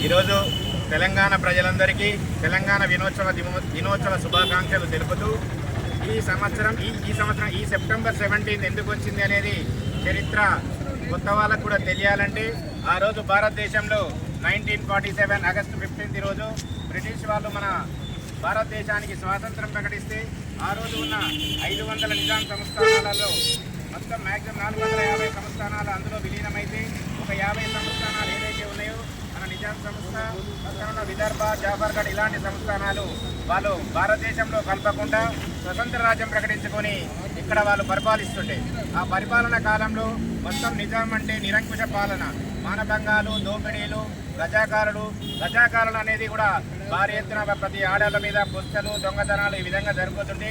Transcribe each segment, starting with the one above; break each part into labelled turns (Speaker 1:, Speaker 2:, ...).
Speaker 1: ఈరోజు తెలంగాణ ప్రజలందరికీ తెలంగాణ వినోత్సవ దినోత్సవ శుభాకాంక్షలు తెలుపుతూ ఈ సంవత్సరం ఈ ఈ సంవత్సరం ఈ సెప్టెంబర్ సెవెంటీన్త్ ఎందుకు వచ్చింది అనేది చరిత్ర కొత్త వాళ్ళకు కూడా తెలియాలంటే ఆ రోజు భారతదేశంలో nineteen forty seven August fifteenth రోజు బ్రిటిష్ వాళ్ళు మన భారతదేశానికి స్వాతంత్రం ప్రకటిస్తే ఆ రోజు ఉన్న ఐదు వందల నిజాం సంస్థానాలలో మొత్తం మ్యాక్సిమం నాలుగు వందల యాభై సంస్థానాలు అందులో విలీనమైతే ఒక యాభై సంస్థానాలు ఏదైతే ఉన్నాయో మన నిజాం సంస్థ పక్కన ఉన్న విదర్భ జాఫర్గఢ్ ఇలాంటి సంస్థానాలు వాళ్ళు భారతదేశంలో కలపకుండా స్వతంత్ర రాజ్యం ప్రకటించుకొని ఇక్కడ వాళ్ళు పరిపాలిస్తుండే ఆ పరిపాలన కాలంలో మొత్తం నిజాం అంటే నిరంకుశ పాలన. మానభంగాలు దోపిడీలు రజాకారులు రజాకారులు అనేది కూడా భారీ ఎత్తున ప్రతి ఆడల మీద పుస్తలు దొంగతనాలు ఈ విధంగా జరుగుతుంటే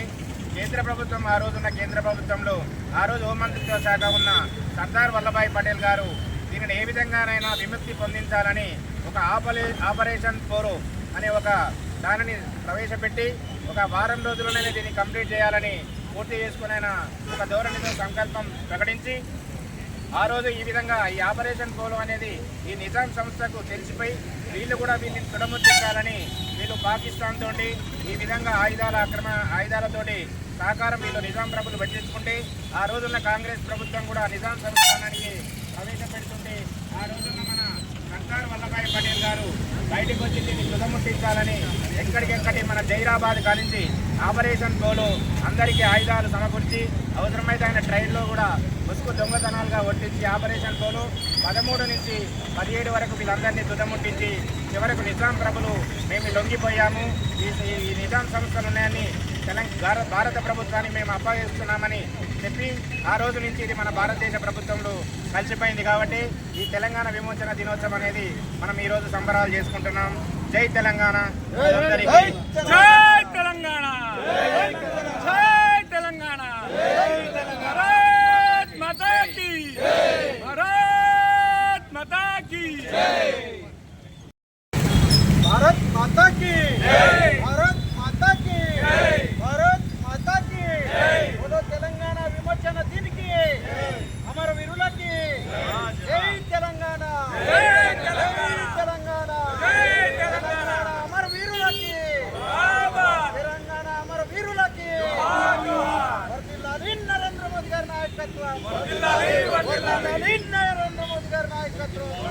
Speaker 1: కేంద్ర ప్రభుత్వం ఆ రోజున్న కేంద్ర ప్రభుత్వంలో ఆ రోజు హోంమంత్రిత్వ శాఖ ఉన్న సర్దార్ వల్లభాయ్ పటేల్ గారు దీనిని ఏ విధంగానైనా విముక్తి పొందించాలని ఒక ఆపరే ఆపరేషన్ పోరో అనే ఒక దానిని ప్రవేశపెట్టి ఒక వారం రోజుల్లోనే దీన్ని కంప్లీట్ చేయాలని పూర్తి చేసుకునైనా ఒక ధోరణితో సంకల్పం ప్రకటించి ఆ రోజు ఈ విధంగా ఈ ఆపరేషన్ పోలో అనేది ఈ నిజాం సంస్థకు తెలిసిపోయి వీళ్ళు కూడా వీళ్ళని తుడముట్టించాలని వీళ్ళు పాకిస్తాన్ తోటి ఈ విధంగా ఆయుధాల అక్రమ ఆయుధాలతోటి సహకారం వీళ్ళు నిజాం ప్రభులు పట్టించుకుంటే ఆ రోజున్న కాంగ్రెస్ ప్రభుత్వం కూడా నిజాం సంస్థానానికి ప్రవేశపెడుతుంటే ఆ రోజున మన సర్దార్ వల్లభాయ్ పటేల్ గారు బయటకు వచ్చి దీన్ని తుదముట్టించాలని ఎక్కడికెక్కడి మన జైరాబాద్ కానించి ఆపరేషన్ పోలో అందరికీ ఆయుధాలు సమకూర్చి అవసరమైతే ఆయన ట్రైన్లో కూడా ముసుగు దొంగతనాలుగా ఒట్టించి ఆపరేషన్ పోలో పదమూడు నుంచి పదిహేడు వరకు వీళ్ళందరినీ తుదముట్టించి చివరకు నిజాం ప్రభులు మేము లొంగిపోయాము. ఈ ఈ నిజాం సంస్థలు ఉన్నాయని తెలంగాణ భారత ప్రభుత్వాన్ని మేము అప్పగిస్తున్నామని చెప్పి ఆ రోజు నుంచి ఇది మన భారతదేశ ప్రభుత్వంలో కలిసిపోయింది కాబట్టి ఈ తెలంగాణ విమోచన దినోత్సవం అనేది మనం ఈ రోజు సంబరాలు చేసుకుంటున్నాం. జై తెలంగాణ.
Speaker 2: జై తెలంగాణ.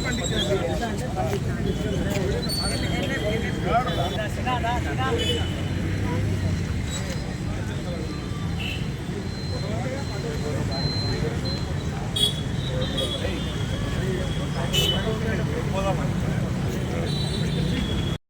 Speaker 1: పండించారు